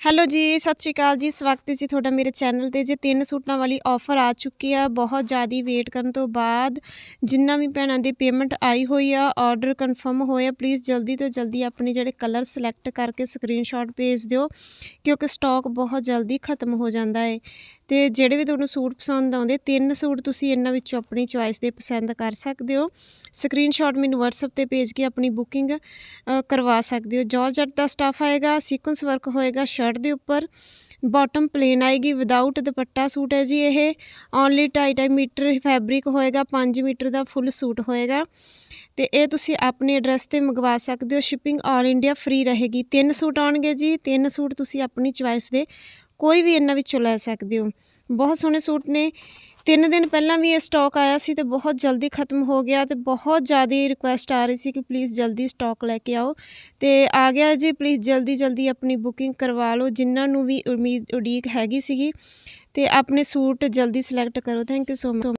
Hello ਜੀ, ਸਤਿ ਸ਼੍ਰੀ ਅਕਾਲ ਜੀ। ਸਵਾਗਤ ਹੈ ਜੀ ਤੁਹਾਡਾ ਮੇਰੇ ਚੈਨਲ ਤੇ। ਜੇ ਤਿੰਨ ਸੂਟਾਂ ਵਾਲੀ ਆਫਰ ਆ ਚੁੱਕੀ ਆ, ਬਹੁਤ ਜ਼ਿਆਦੀ ਵੇਟ ਕਰਨ ਤੋਂ ਬਾਅਦ ਜਿੰਨਾ ਵੀ ਭੈਣਾਂ ਦੀ ਪੇਮੈਂਟ ਆਈ ਹੋਈ ਆ ਆਰਡਰ ਕਨਫਰਮ ਹੋਇਆ ਪਲੀਜ਼ ਜਲਦੀ ਤੋਂ ਜਲਦੀ ਆਪਣੇ ਜਿਹੜੇ ਕਲਰ ਸਿਲੈਕਟ ਕਰਕੇ ਸਕਰੀਨਸ਼ਾਟ ਭੇਜ ਦਿਓ, ਕਿਉਂਕਿ ਸਟਾਕ ਬਹੁਤ ਜਲਦੀ ਖਤਮ ਹੋ ਜਾਂਦਾ ਹੈ ਤੇ ਜਿਹੜੇ ਵੀ ਤੁਹਾਨੂੰ ਸੂਟ ਪਸੰਦ ਆਉਂਦੇ, ਤਿੰਨ ਸੂਟ ਤੁਸੀਂ ਇਹਨਾਂ ਵਿੱਚੋਂ ਆਪਣੀ ਚੁਆਇਸ ਦੇ ਪਸੰਦ ਕਰ ਸਕਦੇ ਹੋ। ਸਕਰੀਨਸ਼ਾਟ ਮੈਨੂੰ WhatsApp ਤੇ ਭੇਜ ਕੇ ਆਪਣੀ ਬੁਕਿੰਗ ਕਰਵਾ ਸਕਦੇ ਹੋ। ਜਾਰਜਟ ਦਾ ਸਟਾਫ ਆਏਗਾ ਸੀਕੁਐਂਸ ਵਰਕ ਹੋਏਗਾ ਸ਼ਰਟ ਦੇ ਉੱਪਰ ਬਾਟਮ ਪਲੇਨ ਆਏਗੀ ਵਿਦਆਊਟ ਦੁਪੱਟਾ ਸੂਟ ਹੈ ਜੀ ਇਹ। ਓਨਲੀ 2.5 ਮੀਟਰ ਫੈਬਰਿਕ ਹੋਏਗਾ 5 ਮੀਟਰ ਦਾ ਫੁੱਲ ਸੂਟ ਹੋਏਗਾ। ਤੇ ਇਹ ਤੁਸੀਂ ਆਪਣੇ ਐਡਰੈਸ ਤੇ ਮੰਗਵਾ ਸਕਦੇ ਹੋ। ਸ਼ਿਪਿੰਗ ਆਲ ਇੰਡੀਆ ਫ੍ਰੀ ਰਹੇਗੀ। ਤਿੰਨ ਸੂਟ ਆਉਣਗੇ ਜੀ। ਤਿੰਨ ਸੂਟ ਤੁਸੀਂ ਆਪਣੀ ਚੁਆਇਸ ਦੇ ਕੋਈ ਵੀ ਇਹਨਾਂ ਵਿੱਚੋਂ ਲੈ ਸਕਦੇ ਹੋ। ਬਹੁਤ ਸੋਹਣੇ ਸੂਟ ਨੇ। ਤਿੰਨ ਦਿਨ ਪਹਿਲਾਂ ਵੀ ਇਹ ਸਟਾਕ ਆਇਆ ਸੀ ਤੇ ਬਹੁਤ ਜਲਦੀ ਖਤਮ ਹੋ ਗਿਆ ਤੇ ਬਹੁਤ ਜ਼ਿਆਦਾ ਰਿਕੁਐਸਟ ਆ ਰਹੀ ਸੀ ਕਿ ਪਲੀਜ਼ ਜਲਦੀ ਸਟਾਕ ਲੈ ਕੇ ਆਓ। ਤੇ ਆ ਗਿਆ ਜੀ ਪਲੀਜ਼ ਜਲਦੀ ਜਲਦੀ ਆਪਣੀ ਬੁਕਿੰਗ ਕਰਵਾ ਲਓ। ਜਿਨ੍ਹਾਂ ਨੂੰ ਵੀ ਉਮੀਦ, ਉਡੀਕ ਹੈਗੀ ਸੀਗੀ ਤੇ ਆਪਣੇ ਸੂਟ ਜਲਦੀ ਸਿਲੈਕਟ ਕਰੋ। Thank you so much